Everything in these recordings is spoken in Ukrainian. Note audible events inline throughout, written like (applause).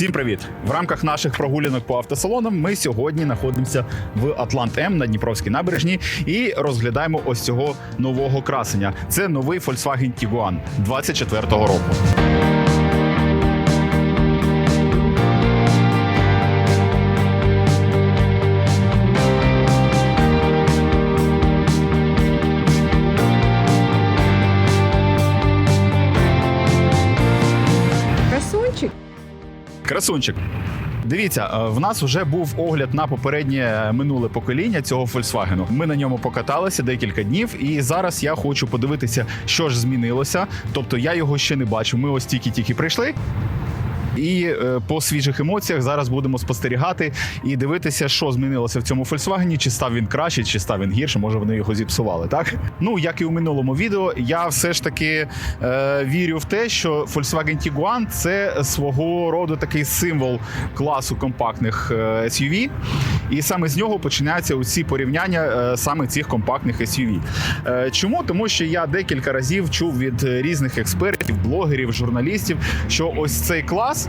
Всім привіт! В рамках наших прогулянок по автосалонам ми сьогодні знаходимося в Атлант М на Дніпровській набережні і розглядаємо ось цього нового красення. Це новий Volkswagen Tiguan 24-го року. Красунчик. Дивіться, е, в нас вже був огляд на попереднє е, минуле покоління цього Volkswagen. Ми на ньому покаталися декілька днів, і зараз я хочу подивитися, що ж змінилося. Тобто я його ще не бачив. Ми ось тільки-тільки прийшли. І е, по свіжих емоціях зараз будемо спостерігати і дивитися, що змінилося в цьому Volkswagen, чи став він краще, чи став він гірше. Може вони його зіпсували. Так ну як і у минулому відео, я все ж таки е, вірю в те, що Volkswagen Tiguan – це свого роду такий символ класу компактних е, SUV. І саме з нього починаються усі порівняння е, саме цих компактних SUV. Чому? Тому що я декілька разів чув від різних експертів, блогерів, журналістів, що ось цей клас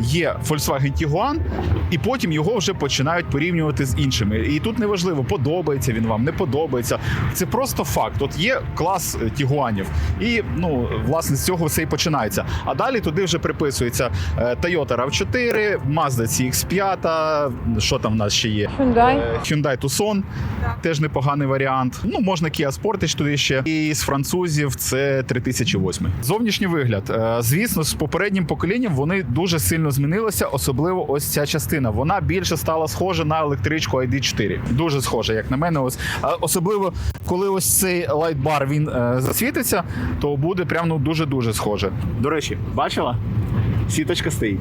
є Volkswagen Tiguan, і потім його вже починають порівнювати з іншими. І тут неважливо, подобається він вам, не подобається. Це просто факт. От є клас е, Тігуанів, і ну власне з цього все і починається. А далі туди вже приписується е, Toyota RAV4, Mazda CX-5, що там в нас ще є? Hyundai. Е, Hyundai Tucson теж непоганий варіант. Ну, можна Kia Sportage туди ще. І з французів це 3008. Зовнішній вигляд. Звісно, з попереднім поколінням вони дуже сильно змінилися, особливо ось ця частина. Вона більше стала схожа на електричку ID4. Дуже схожа, як на мене. Ось особливо, коли ось цей лайтбар він е, засвітиться, то буде прям ну дуже дуже схоже. До речі, бачила? Сіточка стоїть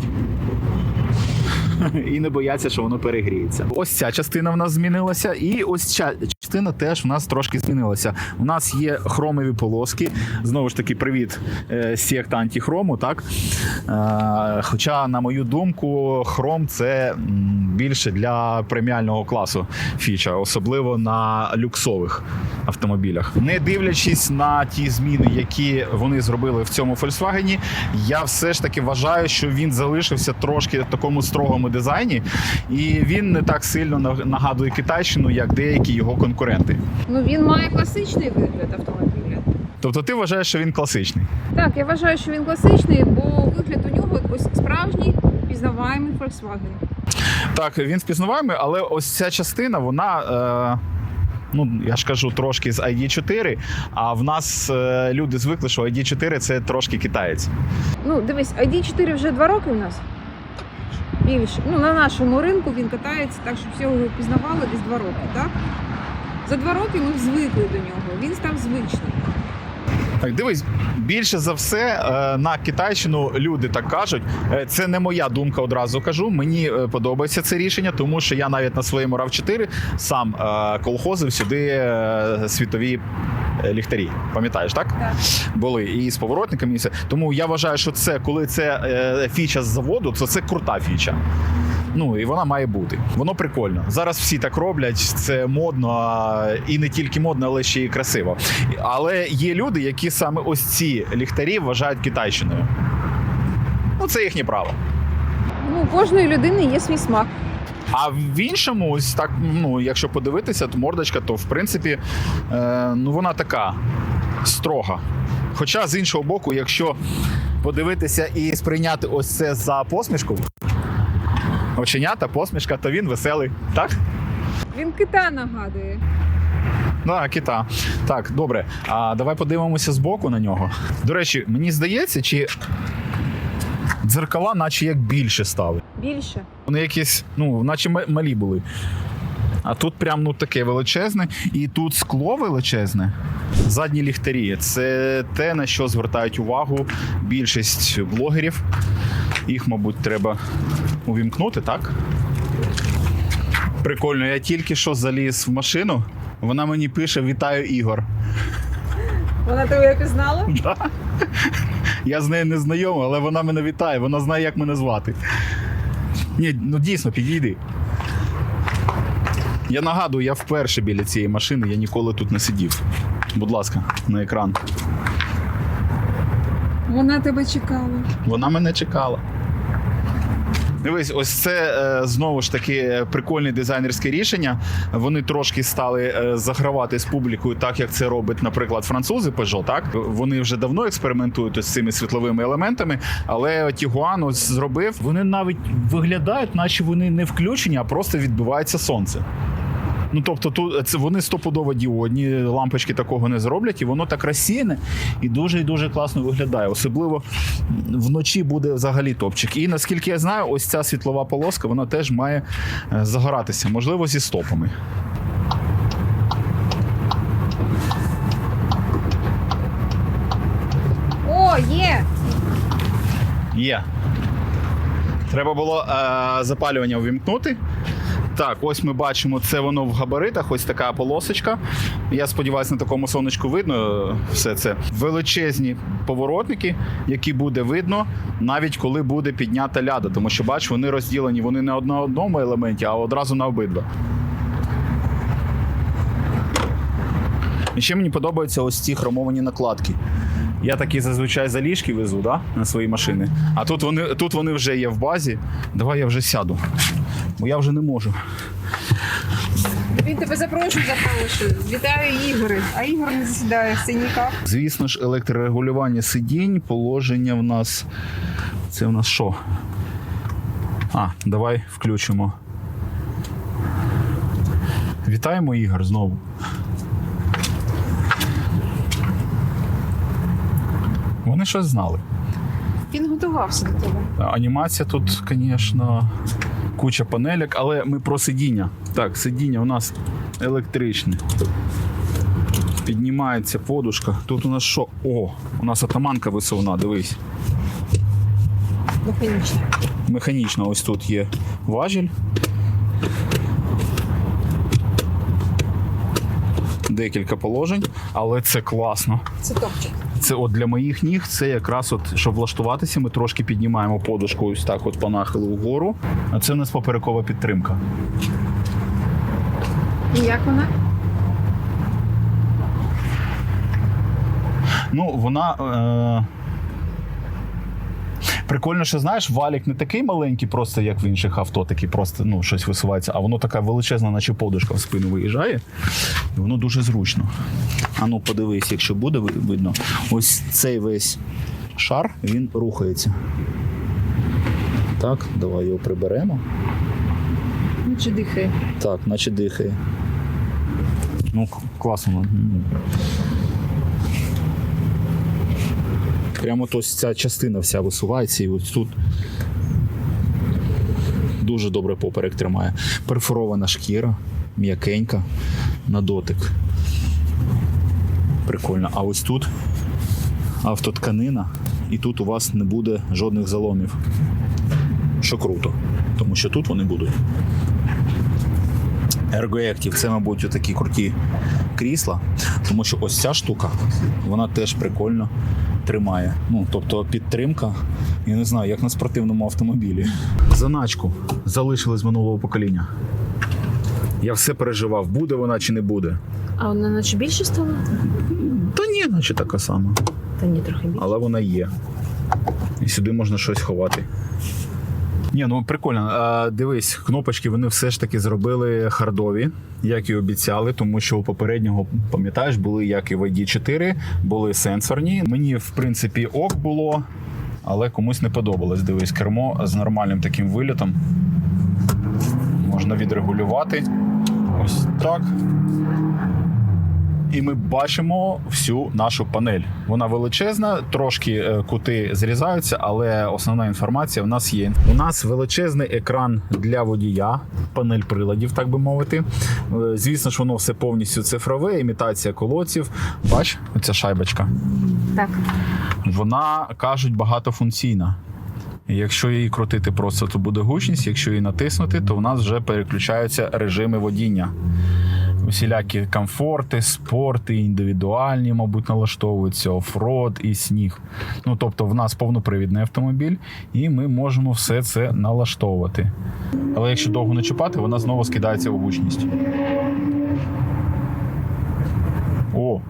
(laughs) і не бояться, що воно перегріється. Ось ця частина в нас змінилася, і ось ця частина теж в нас трошки змінилася. У нас є хромові полоски. Знову ж таки, привіт е, сєкта антихрому. Так Е, хоча, на мою думку, хром це більше для преміального класу фіча, особливо на люксових автомобілях. Не дивлячись на ті зміни, які вони зробили в цьому Volkswagen, я все ж таки вважаю, що він залишився трошки такому строгому дизайні, і він не так сильно нагадує Китайщину, як деякі його конкуренти. Ну він має класичний вигляд автомобіля. Тобто, ти вважаєш, що він класичний? Так, я вважаю, що він класичний, бо вигляд у нього ось справжній пізнаваємий Volkswagen. Так, він впізнаваємий, але ось ця частина, вона. Е... Ну, я ж кажу, трошки з ID4, а в нас е, люди звикли, що ID4 це трошки китаєць. Ну, дивись, ID4 вже два роки у нас. Більше. Ну, на нашому ринку він катається так, щоб всі його пізнавали десь два роки, так? За два роки ми звикли до нього. Він став звичним. Так, дивись, більше за все е, на Китайщину люди так кажуть. Е, Це не моя думка, одразу кажу. Мені е, подобається це рішення, тому що я навіть на своєму rav 4 сам колхозив сюди світові ліхтарі. Пам'ятаєш, так? Так. Були і з поворотниками, і все. Тому я вважаю, що це коли це е, фіча з заводу, то це крута фіча. Ну і вона має бути. Воно прикольно. Зараз всі так роблять, це модно і не тільки модно, але ще й красиво. Але є люди, які саме ось ці ліхтарі вважають китайщиною. Ну, це їхнє право. Ну, у кожної людини є свій смак. А в іншому, ось так, ну, якщо подивитися, то мордочка, то в принципі, е, ну вона така строга. Хоча з іншого боку, якщо подивитися і сприйняти ось це за посмішку, оченята, посмішка, то він веселий. Так? Він кита нагадує. Да, кита. Так, добре. А давай подивимося збоку на нього. До речі, мені здається, чи дзеркала, наче як більше стали. Більше. Вони якісь, ну, наче малі були. А тут прям ну таке величезне, і тут скло величезне. Задні ліхтарі це те, на що звертають увагу більшість блогерів. Їх, мабуть, треба увімкнути, так? Прикольно, я тільки що заліз в машину. Вона мені пише: Вітаю, Ігор. Вона тебе пізнала? (laughs) Да. Я з нею не знайомий, але вона мене вітає, вона знає, як мене звати. Ні, ну дійсно, підійди. Я нагадую, я вперше біля цієї машини, я ніколи тут не сидів. Будь ласка, на екран. Вона тебе чекала. Вона мене чекала. Дивись, ось це е, знову ж таки е, прикольне дизайнерське рішення. Вони трошки стали е, загравати з публікою, так як це робить, наприклад, французи Peugeot, Так вони вже давно експериментують з цими світловими елементами, але Тігуан ось зробив. Вони навіть виглядають, наче вони не включені, а просто відбивається сонце. Ну тобто, тут це вони стопудово діодні, лампочки такого не зроблять, і воно так розсіяне і дуже і дуже класно виглядає. Особливо вночі буде взагалі топчик. І наскільки я знаю, ось ця світлова полоска вона теж має е, загоратися, можливо, зі стопами. О, є! Є. Треба було е, запалювання увімкнути. Так, ось ми бачимо, це воно в габаритах, ось така полосочка. Я сподіваюся, на такому сонечку видно все це. Величезні поворотники, які буде видно, навіть коли буде піднята ляда. Тому що бач, вони розділені вони не на одному елементі, а одразу на обидва. І ще мені подобаються ось ці хромовані накладки. Я такі зазвичай заліжки везу, да? на свої машини. А тут вони, тут вони вже є в базі. Давай я вже сяду. Бо я вже не можу. Він тебе запрошує, запрошує. Вітаю Ігори. А Ігор не засідає, це ніяк. Звісно ж, електрорегулювання сидінь, положення в нас. Це в нас що? А, давай включимо. Вітаємо Ігор знову. Вони щось знали. Він готувався до тебе. Анімація тут, звісно, куча панелек, але ми про сидіння. Так, сидіння у нас електричне. Піднімається подушка. Тут у нас що? О, у нас атаманка висувна, дивись. Механічно. Механічна, ось тут є важіль. Декілька положень, але це класно. Це топчик. Це от для моїх ніг, це якраз от, щоб влаштуватися, ми трошки піднімаємо подушку ось так от по нахилу вгору. А це в нас поперекова підтримка. І як вона? Ну, вона. Е... Прикольно, що знаєш, валік не такий маленький, просто як в інших авто, такий просто ну, щось висувається, а воно така величезна, наче подушка в спину виїжджає. І воно дуже зручно. А ну подивись, якщо буде видно, ось цей весь шар він рухається. Так, давай його приберемо. Ну, чи дихає? Так, наче дихає. Ну, класно. М. Прямо ось ця частина вся висувається, і ось тут дуже добре поперек тримає. Перфорована шкіра, м'якенька на дотик. Прикольно. А ось тут автотканина, і тут у вас не буде жодних заломів. Що круто, тому що тут вони будуть. Ergoactive – це, мабуть, такі круті крісла, тому що ось ця штука, вона теж прикольно тримає. Ну, тобто підтримка, я не знаю, як на спортивному автомобілі. Заначку залишили з минулого покоління. Я все переживав, буде вона чи не буде. А вона наче більше стала? Та ні, наче така сама. Та ні, трохи більше. але вона є. І сюди можна щось ховати. Ні, ну прикольно. А, дивись, кнопочки вони все ж таки зробили хардові, як і обіцяли, тому що у попереднього, пам'ятаєш, були як і в ID4, були сенсорні. Мені, в принципі, ок було, але комусь не подобалось. Дивись, кермо з нормальним таким вилітом. Можна відрегулювати. Ось так. І ми бачимо всю нашу панель. Вона величезна, трошки е, кути зрізаються, але основна інформація в нас є. У нас величезний екран для водія, панель приладів, так би мовити. Е, Звісно ж, воно все повністю цифрове, імітація колодців. Бач, оця шайбочка. Так. Вона кажуть багатофункційна. Якщо її крутити просто, то буде гучність. Якщо її натиснути, то в нас вже переключаються режими водіння. Усілякі комфорти, спорти, індивідуальні, мабуть, налаштовуються, офрод і сніг. Ну тобто, в нас повнопривідний автомобіль, і ми можемо все це налаштовувати. Але якщо довго не чіпати, вона знову скидається в гучність. О!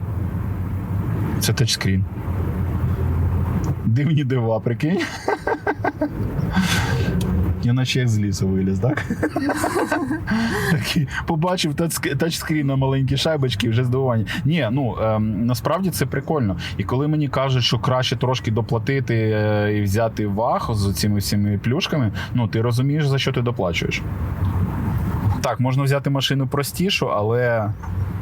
Це тачскрін. Дивні дива, прикинь. Я наче як з лісу виліз, так? (laughs) Такий, побачив тачскрін на маленькі шайбочки, вже здивування. Ні, ну ем, насправді це прикольно. І коли мені кажуть, що краще трошки доплатити е, і взяти ваг з цими всіми плюшками, ну ти розумієш, за що ти доплачуєш. Так, можна взяти машину простішу, але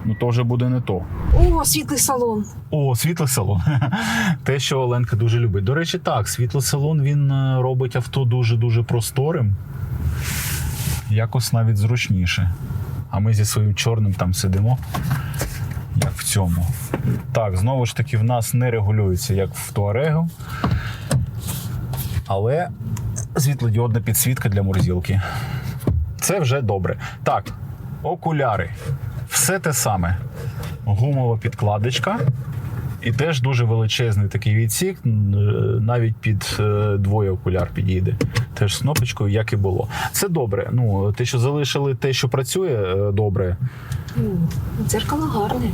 ну, то вже буде не то. О, світлий салон. О, світлий салон. (laughs) Те, що Оленка дуже любить. До речі, так, світлий салон він е, робить авто дуже-дуже просторим. Якось навіть зручніше. А ми зі своїм чорним там сидимо. Як в цьому. Так, знову ж таки, в нас не регулюється, як в Туарегу. Але світлодіодна підсвітка для морзілки. Це вже добре. Так, окуляри. Все те саме. Гумова підкладочка. І теж дуже величезний такий відсік, е, навіть під е, двоє окуляр підійде. Теж з кнопочкою, як і було. Це добре. Ну, те, що залишили те, що працює, е, добре. Дзеркало гарне.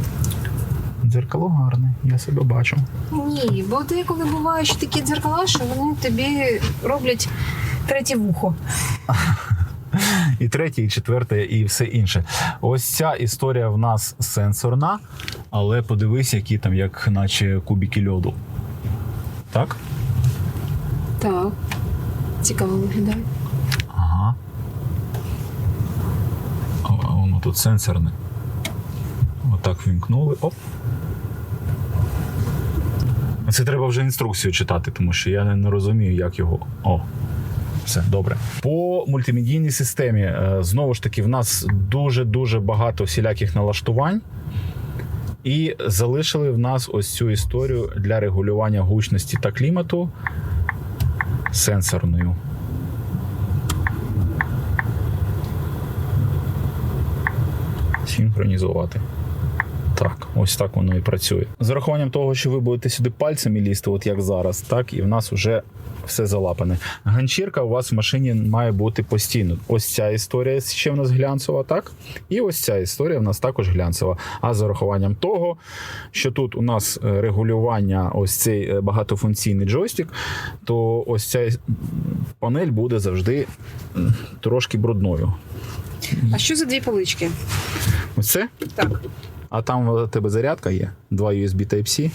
Дзеркало гарне, я себе бачу. Ні, бо деколи буває, що такі дзеркала, що вони тобі роблять третє вухо. (laughs) І третє, і четверте, і все інше. Ось ця історія в нас сенсорна, але подивись, які там, як наче кубики льоду. Так? Так. Цікаво виглядає. Ага. О, воно тут сенсорне. Отак вімкнули. Оп. Це треба вже інструкцію читати, тому що я не, розумію, як його. О. Все добре. По мультимедійній системі е, знову ж таки в нас дуже дуже багато всіляких налаштувань. І залишили в нас ось цю історію для регулювання гучності та клімату сенсорною. синхронізувати. Ось так воно і працює. З урахуванням того, що ви будете сюди пальцями лізти, от як зараз, так, і в нас вже все залапане. Ганчірка у вас в машині має бути постійно. Ось ця історія ще в нас глянцева, так? І ось ця історія в нас також глянцева. А з урахуванням того, що тут у нас е, регулювання, ось цей е, багатофункційний джойстик, то ось ця панель буде завжди трошки брудною. А що за дві полички? Ось це? Так. А там у тебе зарядка є, два USB Type-C.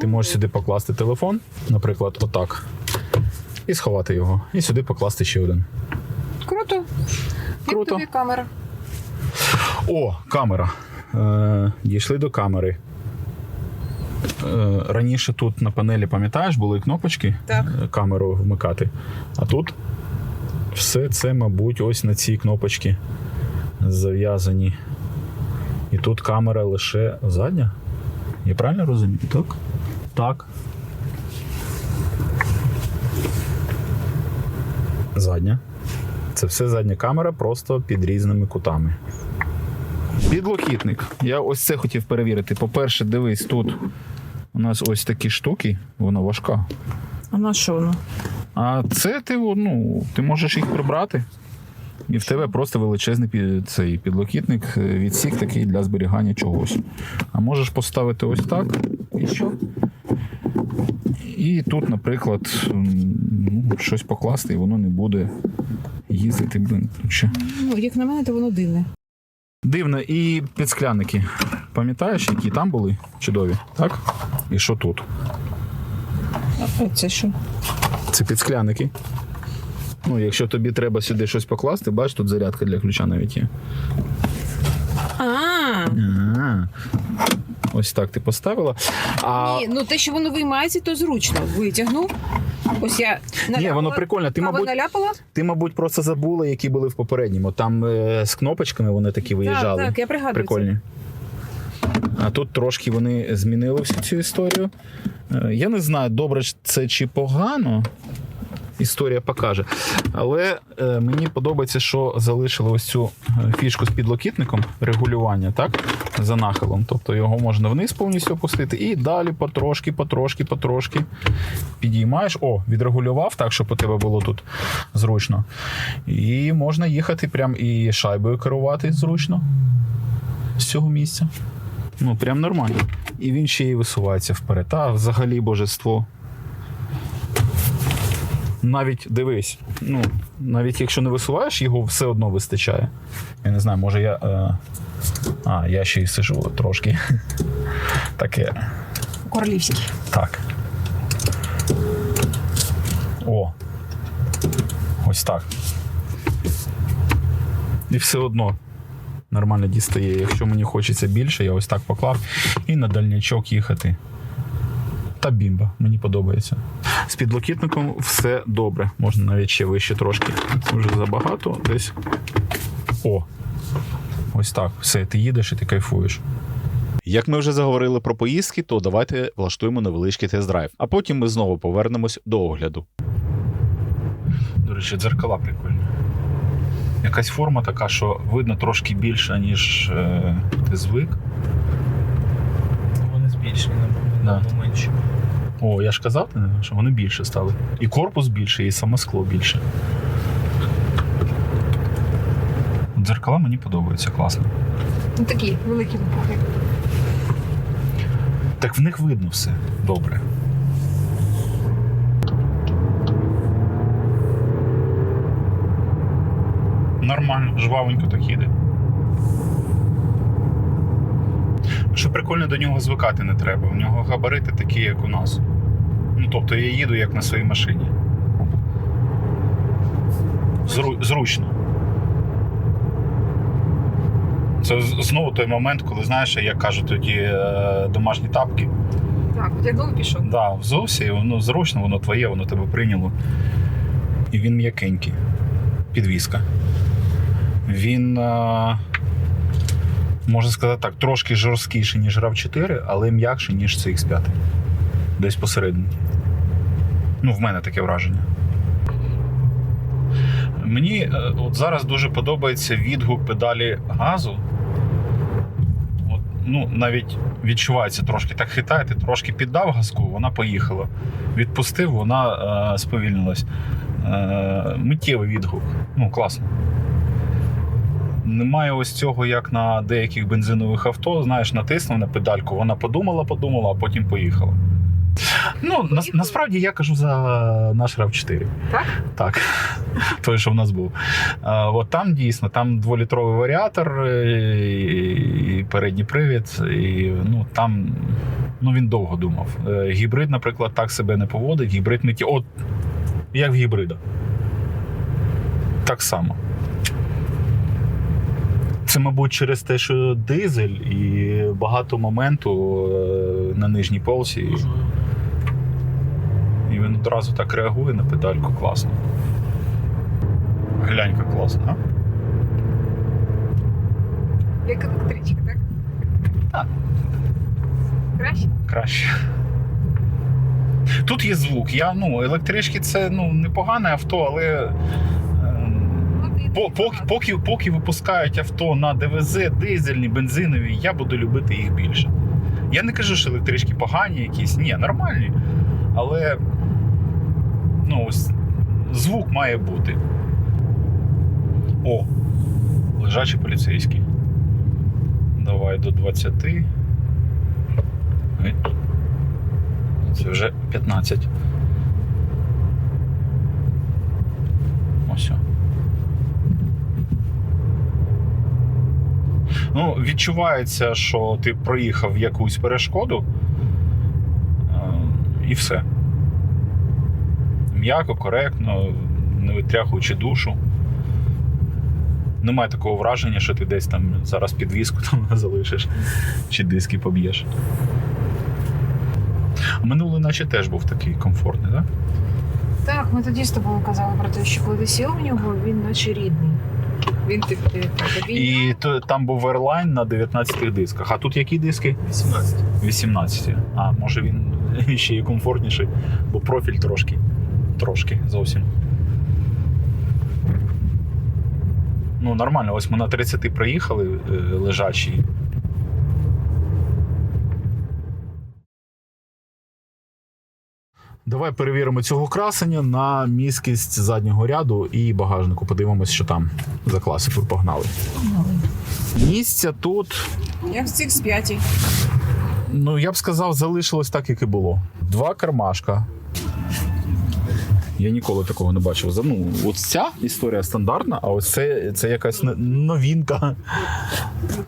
Ти можеш сюди покласти телефон, наприклад, отак. І сховати його. І сюди покласти ще один. Круто. Як Круто. тобі камера? О, камера. Е, дійшли до камери. Е, раніше тут на панелі, пам'ятаєш, були кнопочки Так. е, камеру вмикати. А тут все це, мабуть, ось на ці кнопочки зав'язані. І тут камера лише задня. Я правильно розумію? Так? Так. Задня. Це все задня камера, просто під різними кутами. Підлокітник. Я ось це хотів перевірити. По-перше, дивись, тут у нас ось такі штуки, вона важка. А на що воно? А це ти, ну, ти можеш їх прибрати. І в тебе просто величезний під- цей підлокітник, е, відсік такий для зберігання чогось. А можеш поставити ось так. І що? І тут, наприклад, ну, щось покласти, і воно не буде їздити. Блин, ще. Ну, як на мене, то воно дивне. Дивно, і підсклянники. Пам'ятаєш, які там були чудові, так? І що тут? А це що? Це підскляники. Ну, якщо тобі треба сюди щось покласти, бач, тут зарядка для ключа навіть є. А, А, Ось так ти поставила. А ні, ну те, що воно виймається, то зручно. Витягнув. Ось я наляпала. ні, воно прикольно. Ти, мабуть, наляпала? ти, мабуть, просто забула, які були в попередньому. Там е, з кнопочками вони такі виїжджали. Так, так, я пригадую. Прикольні. А тут трошки вони змінили всю цю історію. Е, Я не знаю, добре це чи погано. Історія покаже. Але е, мені подобається, що залишили ось цю е, фішку з підлокітником регулювання, так? За нахилом. Тобто його можна вниз повністю опустити і далі потрошки, потрошки, потрошки підіймаєш. О, відрегулював так, щоб у тебе було тут зручно. І можна їхати прям і шайбою керувати зручно з цього місця. Ну, прям нормально. І він ще й висувається вперед. А взагалі божество. Навіть дивись, ну, навіть якщо не висуваєш, його все одно вистачає. Я не знаю, може я. Е... А, я ще й сижу трошки. (laughs) Таке. Королівський. Так. О. Ось так. І все одно нормально дістає. Якщо мені хочеться більше, я ось так поклав і на дальнячок їхати. Та бімба, мені подобається. З підлокітником все добре. Можна навіть ще вище трошки. Вже забагато десь. О. Ось так. Все, ти їдеш і ти кайфуєш. Як ми вже заговорили про поїздки, то давайте влаштуємо невеличкий тест-драйв, а потім ми знову повернемось до огляду. До речі, дзеркала прикольні. Якась форма така, що видно трошки більше, ніж е, ти звик. Вони збільшені Да. менші. О, я ж казав, ти, що вони більше стали. І корпус більше, і саме скло більше. Дзеркала мені подобаються, класно. Ну такі великі лопухи. Так в них видно все добре. Нормально, жвавенько так їде. Що прикольно до нього звикати не треба. У нього габарити такі, як у нас. Ну, тобто я їду як на своїй машині. Зру- зручно. Це знову той момент, коли знаєш, як кажуть тоді е, домашні тапки. Так, вдягнув і пішов. Да, взувся, і воно зручно, воно твоє, воно тебе прийняло. І він м'якенький. Підвіска. Він, е, можна сказати так, трошки жорсткіший, ніж rav 4 але м'якший, ніж CX5. Десь посередині. Ну, в мене таке враження. Мені е, от зараз дуже подобається відгук педалі газу. От, ну, навіть відчувається трошки так хитає, ти трошки піддав газку, вона поїхала. Відпустив, вона е, сповільнилась. Е, миттєвий відгук. Ну, класно. Немає ось цього, як на деяких бензинових авто. Знаєш, натиснув на педальку, вона подумала, подумала, а потім поїхала. Ну, на, насправді я кажу за наш rav 4 Так? Так. Той, що в нас був. А, от там дійсно, там дволітровий варіатор, е, і, і передній привід, і ну там ну, він довго думав. Е, Гібрид, наприклад, так себе не поводить. Гібрид миті. От як в гібрида. Так само. Це, мабуть, через те, що дизель і багато моменту е, на нижній полці. І він одразу так реагує на педальку класно. Глянька класно, а? Як електричка, так? Так. Краще? Краще. Тут є звук. Я, ну, електрички це ну, непогане авто, але. Поки, поки, поки випускають авто на ДВЗ, дизельні, бензинові, я буду любити їх більше. Я не кажу, що електрички погані якісь, ні, нормальні. Але ну, ось, звук має бути. О, лежачий поліцейський. Давай до 20. Це вже 15. Ось. о. Ну, відчувається, що ти проїхав якусь перешкоду, е, і все. М'яко, коректно, не витряхуючи душу. Немає такого враження, що ти десь там зараз підвіску там (laughs) залишиш чи диски поб'єш. Минулий, наче теж був такий комфортний, так? Так, ми тоді з тобою казали про те, що коли ти сів в нього, він наче рідний. Він ти тобі. І то, там був Airline на 19 дисках. А тут які диски? 18. 18. А, може він (laughs) ще і комфортніший, бо профіль трошки. Трошки зовсім. Ну, нормально, ось ми на 30 проїхали е, лежачі. Давай перевіримо цього красення на міськість заднього ряду і багажнику. Подивимось, що там за класикою погнали. Місця тут Як в цих з п'яті. Ну, я б сказав, залишилось так, як і було. Два кармашка. Я ніколи такого не бачив. Ну, от ця історія стандартна, а ось це, це якась н- новинка.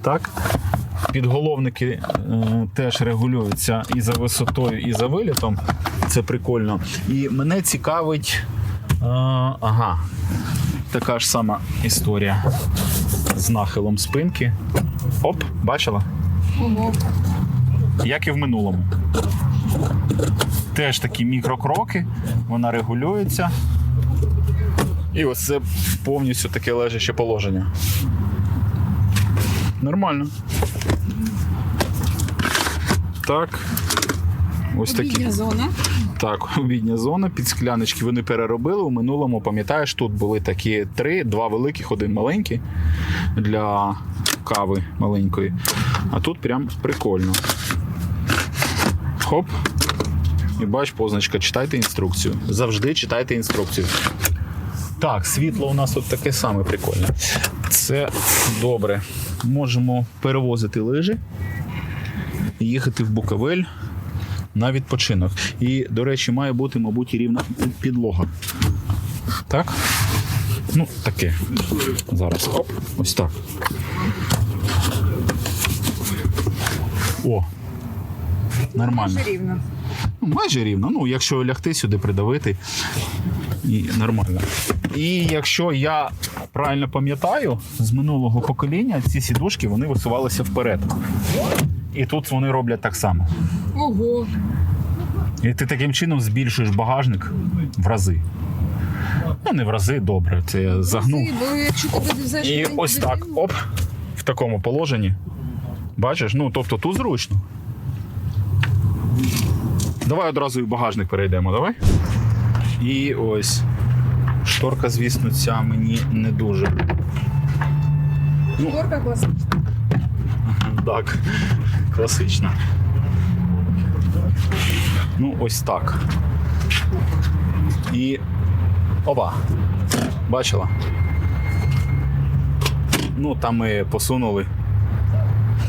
Так. Підголовники е, теж регулюються і за висотою, і за вилітом. Це прикольно. І мене цікавить. Е, ага. Така ж сама історія з нахилом спинки. Оп, бачила? Ого. Як і в минулому. Теж такі мікрокроки, вона регулюється. І ось це повністю таке лежаче положення. Нормально. Так. Ось такі. Обідня зона. Так, обідня зона, під скляночки вони переробили. У минулому, пам'ятаєш, тут були такі три, два великих, один маленький для кави маленької. А тут прям прикольно. Хоп. І бач, позначка, читайте інструкцію. Завжди читайте інструкцію. Так, світло у нас тут таке саме прикольне. Це добре. Можемо перевозити лижі, їхати в Буковель на відпочинок. І, до речі, має бути, мабуть, і рівна підлога. Так? Ну, таке. Зараз. Оп, ось так. О. Нормально. Дуже рівно. Ну, майже рівно. Ну, якщо лягти сюди, придавити. І нормально. І якщо я правильно пам'ятаю, з минулого покоління ці сідушки вони висувалися вперед. І тут вони роблять так само. Ого. І ти таким чином збільшуєш багажник в рази. Ну, не в рази, добре, це я загнув. Якщо ти підвезеш І ось так, оп, в такому положенні. Бачиш? Ну, тобто тут зручно. Давай одразу і в багажник перейдемо, давай. І ось. Шторка, звісно, ця мені не дуже. Шторка класна. Так, класична. Ну, ось так. І. Опа. Бачила? Ну, там ми посунули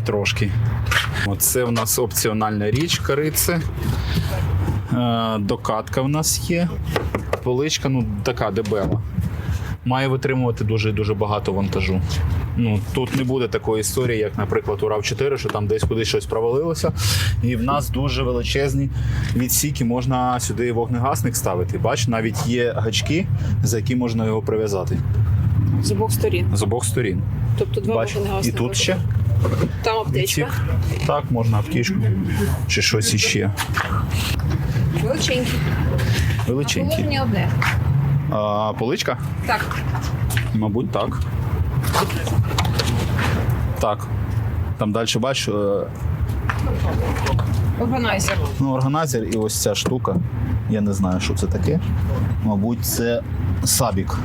трошки. Оце в нас опціональна річ корице. Е, докатка в нас є. Поличка, ну, така дебела. Має витримувати дуже дуже багато вантажу. Ну тут не буде такої історії, як, наприклад, у rav 4 що там десь кудись щось провалилося. І в нас дуже величезні відсіки. Можна сюди вогнегасник ставити. Бач, навіть є гачки, за які можна його прив'язати З обох сторін. з обох сторін. Тобто два Бач, і тут ще Там аптечка. відсік. Так, можна аптечку чи щось іще. Величенький. Величенький. Положення одне. А, поличка? Так. Мабуть, так. Так. Там далі бач, е, Органайзер. ну, органайзер і ось ця штука. Я не знаю, що це таке. Мабуть, це сабік.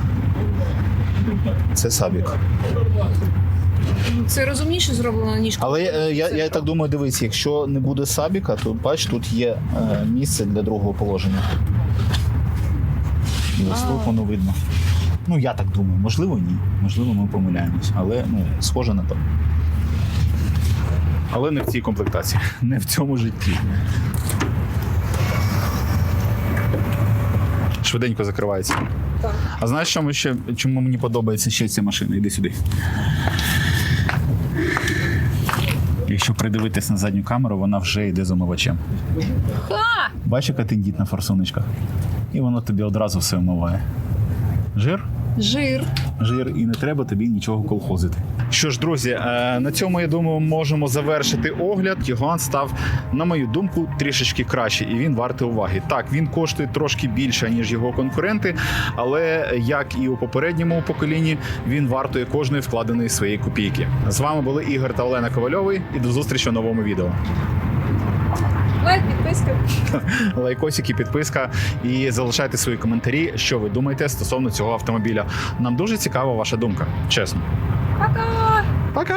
Це сабік. Це розумніше зроблено, ніж Але е, я, я так думаю, дивись, якщо не буде сабіка, то бач, тут є е, місце для другого положення. Ось воно видно. Ну, я так думаю, можливо, ні. Можливо, ми помиляємось. Але ну, схоже на то. Але не в цій комплектації, (laughs) не в цьому житті. Швиденько закривається. Так. А знаєш, чому ще чому мені подобається ще ця машина? Іди сюди. Якщо придивитись на задню камеру, вона вже йде з омивачем. Бачиш, яка тендітна форсуночка? І воно тобі одразу все омиває. Жир? жир. жир, і не треба тобі нічого колхозити. Що ж, друзі, е, на цьому я думаю, можемо завершити огляд. Тігуан став, на мою думку, трішечки краще, і він вартий уваги. Так, він коштує трошки більше ніж його конкуренти, але як і у попередньому поколінні, він вартує кожної вкладеної своєї копійки. З вами були Ігор та Олена Ковальовий, і до зустрічі в новому відео. Лайк, підписка. (laughs) Лайкосики, підписка і залишайте свої коментарі, що ви думаєте стосовно цього автомобіля. Нам дуже цікава ваша думка. Чесно. Пока! Пока!